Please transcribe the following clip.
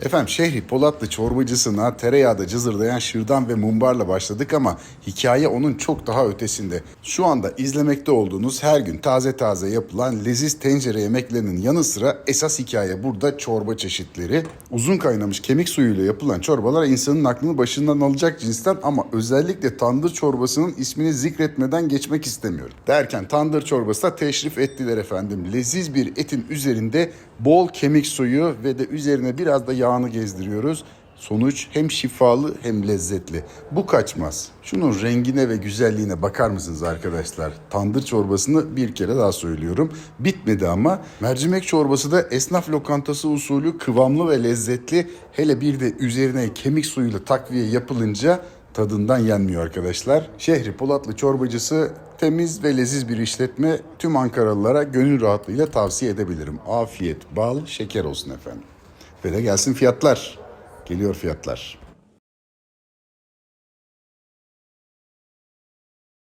Efendim Şehri Polatlı çorbacısına tereyağda cızırdayan şırdan ve mumbarla başladık ama hikaye onun çok daha ötesinde. Şu anda izlemekte olduğunuz her gün taze taze yapılan leziz tencere yemeklerinin yanı sıra esas hikaye burada çorba çeşitleri. Uzun kaynamış kemik suyuyla yapılan çorbalar insanın aklını başından alacak cinsten ama özellikle tandır çorbasının ismini zikretmeden geçmek istemiyorum. Derken tandır çorbasına teşrif ettiler efendim. Leziz bir etin üzerinde bol kemik suyu ve de üzerine biraz da yağını gezdiriyoruz. Sonuç hem şifalı hem lezzetli. Bu kaçmaz. Şunun rengine ve güzelliğine bakar mısınız arkadaşlar? Tandır çorbasını bir kere daha söylüyorum. Bitmedi ama. Mercimek çorbası da esnaf lokantası usulü kıvamlı ve lezzetli. Hele bir de üzerine kemik suyuyla takviye yapılınca tadından yenmiyor arkadaşlar. Şehri Polatlı çorbacısı temiz ve leziz bir işletme. Tüm Ankaralılara gönül rahatlığıyla tavsiye edebilirim. Afiyet, bal, şeker olsun efendim. Ve de gelsin fiyatlar. Geliyor fiyatlar.